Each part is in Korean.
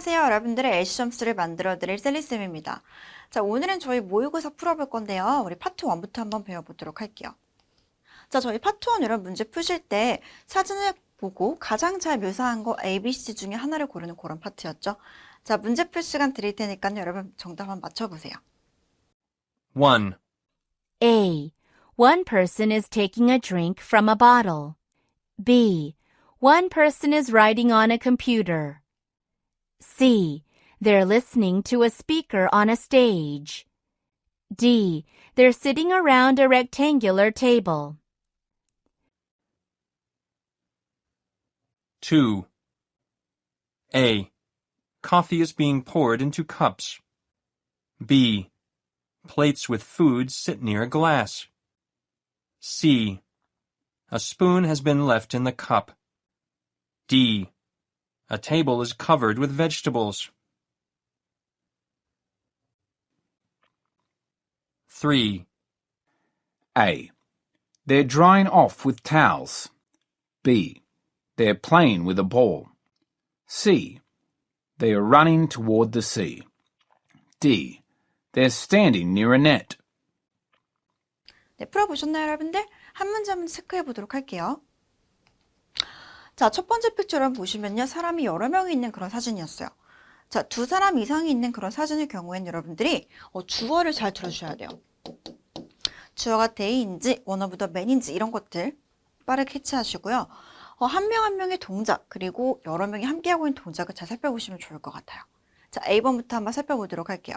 네, 여러분 안녕하세요. 여러분들의 LC 점수를 만들어 드릴 셀리쌤입니다. 자, 오늘은 저희 모의고사 풀어볼 건데요. 우리 파트 1부터 한번 배워보도록 할게요. 자, 저희 파트 1 여러분 문제 푸실 때 사진을 보고 가장 잘 묘사한 거 A, B, C 중에 하나를 고르는 그런 파트였죠. 자, 문제 풀 시간 드릴 테니까요. 여러분 정답 한번 맞춰보세요. 1. A. One person is taking a drink from a bottle. B. One person is writing on a computer. C. They're listening to a speaker on a stage. D. They're sitting around a rectangular table. 2. A. Coffee is being poured into cups. B. Plates with food sit near a glass. C. A spoon has been left in the cup. D. A table is covered with vegetables. 3. A. They're drying off with towels. B. They're playing with a ball. C. They are running toward the sea. D. They're standing near a net. 네, 풀어보셨나요, 여러분들? 한 문제 한 문제 체크해 보도록 할게요. 자, 첫 번째 픽처를 보시면요. 사람이 여러 명이 있는 그런 사진이었어요. 자, 두 사람 이상이 있는 그런 사진의 경우에는 여러분들이 어, 주어를 잘 들어주셔야 돼요. 주어가 of the men인지 이런 것들 빠르게 캐치하시고요. 어, 한명 한 명의 동작 그리고 여러 명이 함께하고 있는 동작을 잘 살펴보시면 좋을 것 같아요. 자, A번부터 한번 살펴보도록 할게요.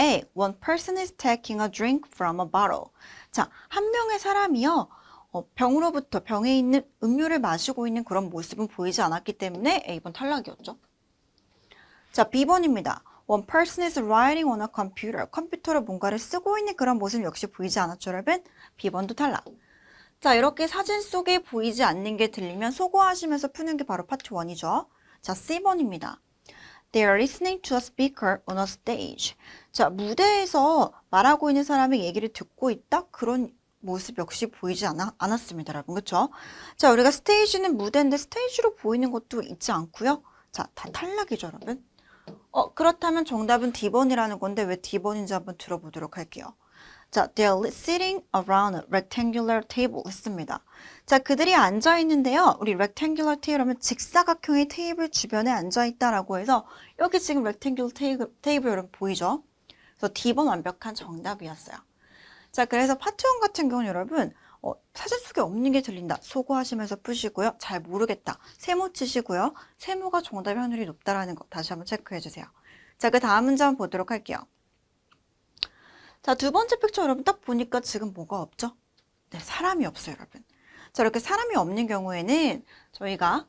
A. One person is taking a drink from a bottle. 자, 한 명의 사람이요. 어, 병으로부터 병에 있는 음료를 마시고 있는 그런 모습은 보이지 않았기 때문에 A번 탈락이었죠. 자, B번입니다. One person is writing on a computer. 컴퓨터로 뭔가를 쓰고 있는 그런 모습 역시 보이지 않았죠, 여러분? B번도 탈락. 자, 이렇게 사진 속에 보이지 않는 게 들리면 소거하시면서 푸는 게 바로 파트 1이죠. 자, C번입니다. They are listening to a speaker on a stage. 자, 무대에서 말하고 있는 사람의 얘기를 듣고 있다? 그런 모습 역시 보이지 않아, 않았습니다, 여러분. 그쵸? 자, 우리가 스테이지는 무대인데 스테이지로 보이는 것도 있지 않고요. 자, 다 탈락이죠, 여러분. 어, 그렇다면 정답은 D번이라는 건데 왜 D번인지 한번 들어보도록 할게요. 자, they're sitting around a rectangular table 했습니다. 자, 그들이 앉아 있는데요. 우리 rectangular table 하면 직사각형의 테이블 주변에 앉아 있다라고 해서 여기 지금 rectangular 테이블 여러분 보이죠? 그래서 D번 완벽한 정답이었어요. 자, 그래서 파트 1 같은 경우는 여러분 어, 사진 속에 없는 게 들린다. 소고하시면서 푸시고요. 잘 모르겠다. 세모 치시고요. 세모가 정답의 확률이 높다라는 거 다시 한번 체크해 주세요. 자, 그 다음 문제 한번 보도록 할게요. 자, 두 번째 픽처 여러분 딱 보니까 지금 뭐가 없죠? 네, 사람이 없어요, 여러분. 자, 이렇게 사람이 없는 경우에는 저희가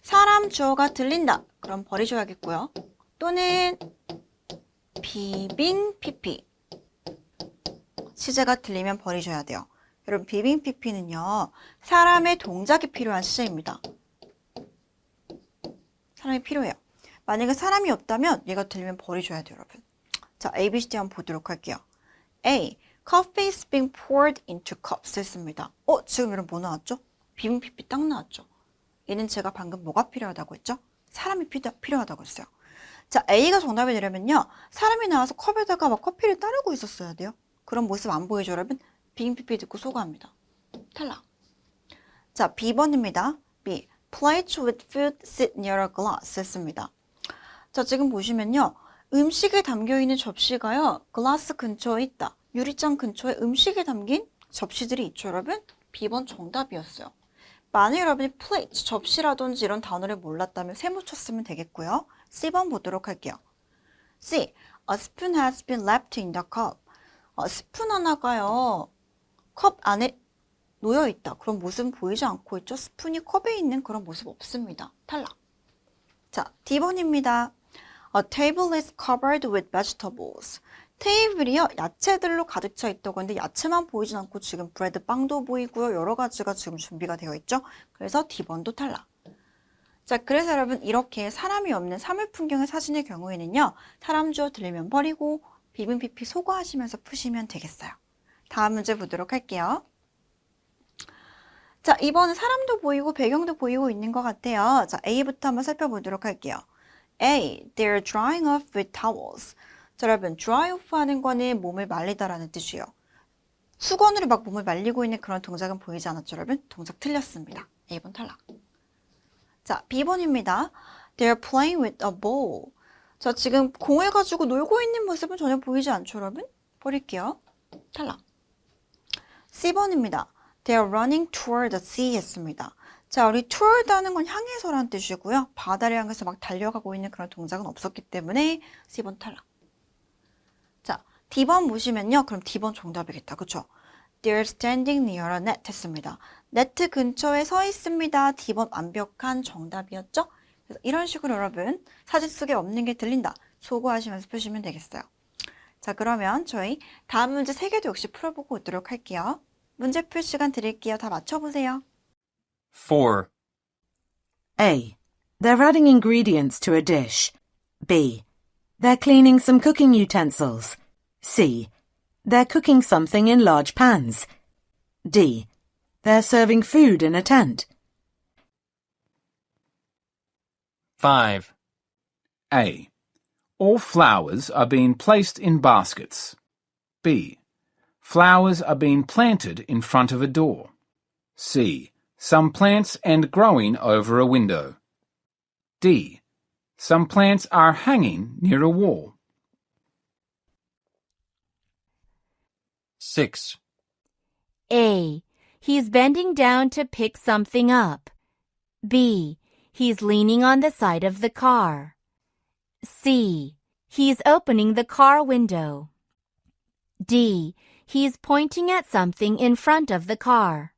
사람 주어가 들린다. 그럼 버리셔야겠고요. 또는 비빙 피피. 시제가 들리면 버리셔야 돼요. 여러분, 비빙 피피는요, 사람의 동작이 필요한 시제입니다. 사람이 필요해요. 만약에 사람이 없다면 얘가 들리면 버리셔야 돼요, 여러분. 자, A, B, C, D 한번 보도록 할게요. A. Coffee is being poured into cups 했습니다. 어, 지금 여러분 뭐 나왔죠? 비빔 피피 딱 나왔죠? 얘는 제가 방금 뭐가 필요하다고 했죠? 사람이 필요, 필요하다고 했어요. 자, A가 정답이 되려면요. 사람이 나와서 컵에다가 막 커피를 따르고 있었어야 돼요. 그런 모습 안 보이죠, 여러분? 비빔 피피 듣고 소거합니다. 탈락. 자, B번입니다. B. Plates with food sit near a glass 했습니다. 자, 지금 보시면요. 음식에 담겨 있는 접시가요. 글라스 근처에 있다. 유리잔 근처에 음식이 담긴 접시들이 있죠, 여러분? B번 정답이었어요. 만약 여러분이 plate, 접시라든지 이런 단어를 몰랐다면 세모 쳤으면 되겠고요. C번 보도록 할게요. C. A spoon has been left in the cup. 어, 스푼 하나가요. 컵 안에 놓여 있다. 그런 모습은 보이지 않고 있죠. 스푼이 컵에 있는 그런 모습 없습니다. 탈락. 자, D번입니다. A table is covered with vegetables. 테이블이요, 야채들로 가득 차 있다고 하는데 야채만 보이진 않고 지금 브레드 빵도 보이고요. 여러 가지가 지금 준비가 되어 있죠. 그래서 D번도 탈락. 자, 그래서 여러분 이렇게 사람이 없는 사물 풍경의 사진의 경우에는요. 사람 주어 들리면 버리고 비빔 피피 소거하시면서 푸시면 되겠어요. 다음 문제 보도록 할게요. 자, 이번은 사람도 보이고 배경도 보이고 있는 것 같아요. 자, A부터 한번 살펴보도록 할게요. A. They're drying off with towels. 자, 여러분, dry off 하는 거는 몸을 말리다라는 뜻이에요. 수건으로 막 몸을 말리고 있는 그런 동작은 보이지 않았죠, 여러분? 동작 틀렸습니다. A번 탈락. 자, B번입니다. They're playing with a ball. 자, 지금 공을 가지고 놀고 있는 모습은 전혀 보이지 않죠, 여러분? 버릴게요. 탈락. C번입니다. They're running toward the sea 했습니다. 자, 우리 toward 하는 건 향해서라는 뜻이고요. 바다를 향해서 막 달려가고 있는 그런 동작은 없었기 때문에 C번 탈락. 자, D번 보시면요. 그럼 D번 정답이겠다. 그쵸? They're standing near a net 했습니다. 네트 근처에 서 있습니다. D번 완벽한 정답이었죠? 그래서 이런 식으로 여러분 사진 속에 없는 게 들린다. 소거하시면서 푸시면 되겠어요. 자, 그러면 저희 다음 문제 세 개도 역시 풀어보고 오도록 할게요. 문제 풀 시간 드릴게요. 다 맞춰보세요. 4. A. They're adding ingredients to a dish. B. They're cleaning some cooking utensils. C. They're cooking something in large pans. D. They're serving food in a tent. 5. A. All flowers are being placed in baskets. B. Flowers are being planted in front of a door. C. Some plants and growing over a window. D. Some plants are hanging near a wall. 6. A. He's bending down to pick something up. B. He's leaning on the side of the car. C. He's opening the car window. D. He's pointing at something in front of the car.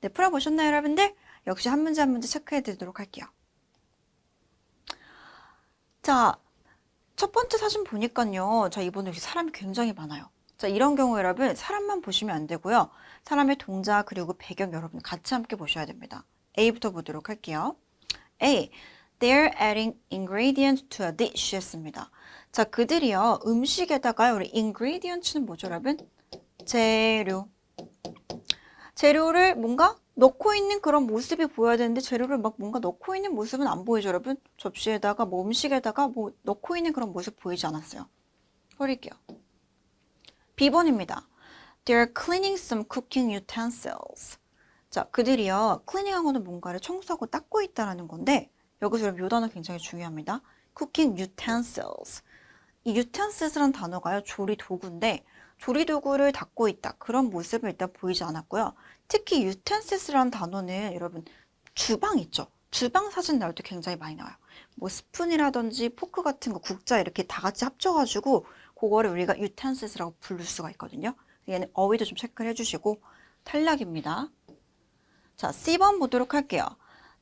네, 풀어보셨나요, 여러분들? 역시 한 문제 한 문제 체크해 드리도록 할게요. 자, 첫 번째 사진 보니까요. 자, 이번에 역시 사람이 굉장히 많아요. 자, 이런 경우 여러분, 사람만 보시면 안 되고요. 사람의 동작 그리고 배경 여러분 같이 함께 보셔야 됩니다. A부터 보도록 할게요. A. They're adding ingredients to a dish 했습니다. 자, 그들이요. 음식에다가 우리 ingredients는 뭐죠, 여러분? 재료. 재료를 뭔가 넣고 있는 그런 모습이 보여야 되는데 재료를 막 뭔가 넣고 있는 모습은 안 보이죠, 여러분? 접시에다가 뭐 음식에다가 뭐 넣고 있는 그런 모습 보이지 않았어요. 버릴게요. B번입니다. They're cleaning some cooking utensils. 자, 그들이요. 클리닝하고는 뭔가를 청소하고 닦고 있다라는 건데 여기서 요 단어 굉장히 중요합니다. cooking utensils. 이 utensils라는 단어가요. 조리 도구인데 조리 도구를 닦고 있다. 그런 모습은 일단 보이지 않았고요. 특히 utensils라는 단어는 여러분 주방 있죠. 주방 사진 나올 때 굉장히 많이 나와요. 뭐 스푼이라든지 포크 같은 거 국자 이렇게 다 같이 합쳐가지고 그거를 우리가 utensils라고 부를 수가 있거든요. 얘는 어휘도 좀 체크를 해주시고 탈락입니다. 자, C번 보도록 할게요.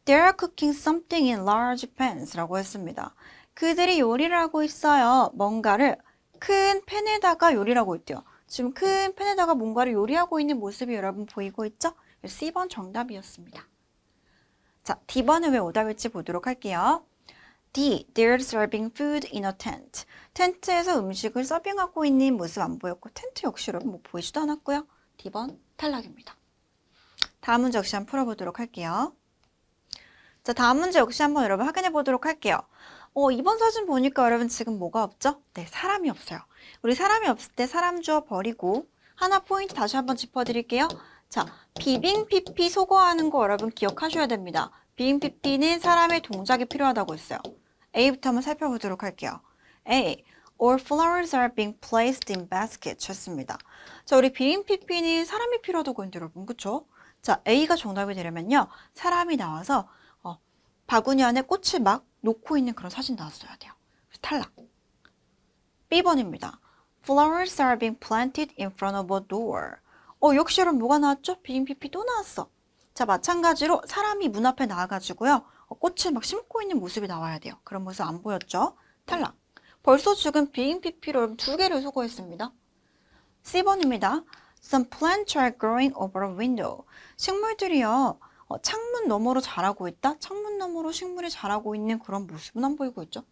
They're cooking something in large pans 라고 했습니다. 그들이 요리를 하고 있어요. 뭔가를 큰 팬에다가 요리를 하고 있대요. 지금 큰 팬에다가 뭔가를 요리하고 있는 모습이 여러분 보이고 있죠? C번 정답이었습니다. 자, D번은 왜 오답일지 보도록 할게요. D. They're serving food in a tent. 텐트에서 음식을 서빙하고 있는 모습 안 보였고 텐트 역시 여러분 뭐 보이지도 않았고요. D번 탈락입니다. 다음 문제 역시 한번 풀어보도록 할게요. 자, 다음 문제 역시 한번 여러분 확인해 보도록 할게요. 어, 이번 사진 보니까 여러분 지금 뭐가 없죠? 네, 사람이 없어요. 우리 사람이 없을 때 사람 주어 버리고 하나 포인트 다시 한번 짚어드릴게요. 자, 비빙 피피 소거하는 거 여러분 기억하셔야 됩니다. 비빙 피피는 사람의 동작이 필요하다고 했어요. A부터 한번 살펴보도록 할게요. A. All flowers are being placed in baskets 했습니다. 자, 우리 비빙 피피는 사람이 필요하다고 했는데 여러분, 그쵸? 자, A가 정답이 되려면요. 사람이 나와서 어, 바구니 안에 꽃을 막 놓고 있는 그런 사진 나왔어야 돼요. 탈락. B번입니다. Flowers are being planted in front of a door. 어, 역시 여러분 뭐가 나왔죠? 비빔피피 또 나왔어. 자, 마찬가지로 사람이 문 앞에 나와가지고요. 어, 꽃을 막 심고 있는 모습이 나와야 돼요. 그런 모습 안 보였죠? 탈락. 벌써 지금 비빔피피로 여러분 두 개를 수거했습니다. C번입니다. Some plants are growing over a window. 식물들이요. 어, 창문 너머로 자라고 있다? 창문 너머로 식물이 자라고 있는 그런 모습은 안 보이고 있죠?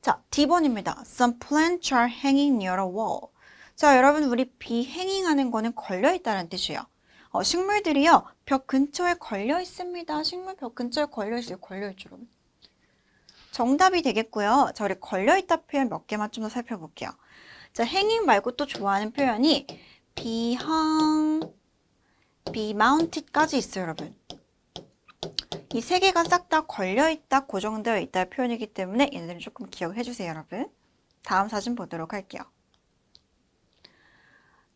자, D번입니다. Some plants are hanging near a wall. 자, 여러분, 우리 be hanging 하는 거는 걸려 있다는 뜻이에요. 어, 식물들이요, 벽 근처에 걸려 있습니다. 식물 벽 근처에 걸려 있어요. 걸려 있죠, 여러분. 정답이 되겠고요. 자, 우리 걸려 있다 표현 몇 개만 좀 더 살펴볼게요. 자, hanging 말고 또 좋아하는 표현이 be hung, be mounted까지 있어요, 여러분. 이 세 개가 싹 다 걸려 있다, 고정되어 있다 표현이기 때문에 얘네들은 조금 기억해 주세요, 여러분. 다음 사진 보도록 할게요.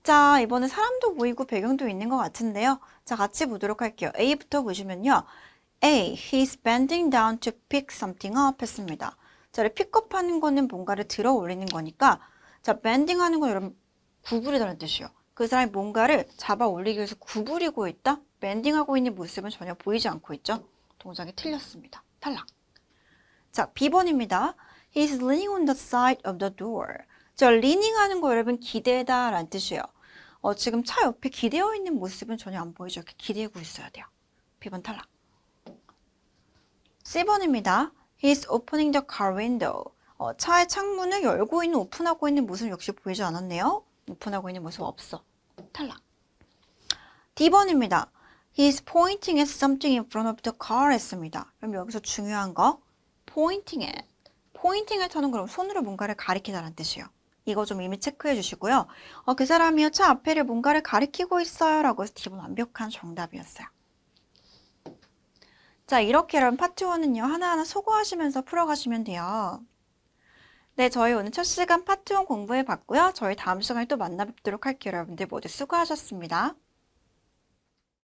자, 이번에 사람도 보이고 배경도 있는 것 같은데요. 자, 같이 보도록 할게요. A부터 보시면요. A, he's bending down to pick something up 했습니다. 자, 이 픽업하는 거는 뭔가를 들어 올리는 거니까, 자, bending 하는 건 여러분 구부리다는 뜻이요. 그 사람이 뭔가를 잡아 올리기 위해서 구부리고 있다? 밴딩하고 있는 모습은 전혀 보이지 않고 있죠? 동작이 틀렸습니다. 탈락. 자, B번입니다. He's leaning on the side of the door. 자, leaning 하는 거 여러분 기대다 라는 뜻이에요. 어, 지금 차 옆에 기대어 있는 모습은 전혀 안 보이죠? 이렇게 기대고 있어야 돼요. B번 탈락. C번입니다. He's opening the car window. 어, 차의 창문을 열고 있는, 오픈하고 있는 모습 역시 보이지 않았네요. 오픈하고 있는 모습 없어. 탈락. D번입니다. He's pointing at something in front of the car 했습니다. 그럼 여기서 중요한 거 pointing at. pointing at 하는 건 손으로 뭔가를 가리키다라는 뜻이에요. 이거 좀 이미 체크해 주시고요. 어, 그 사람이요 차 앞에를 뭔가를 가리키고 있어요 라고 해서 D번 완벽한 정답이었어요. 자 이렇게 여러분 파트 1은요 하나하나 소거하시면서 풀어가시면 돼요. 네, 저희 오늘 첫 시간 파트 1 공부해 봤고요. 저희 다음 시간에 또 만나 뵙도록 할게요. 여러분들 모두 수고하셨습니다.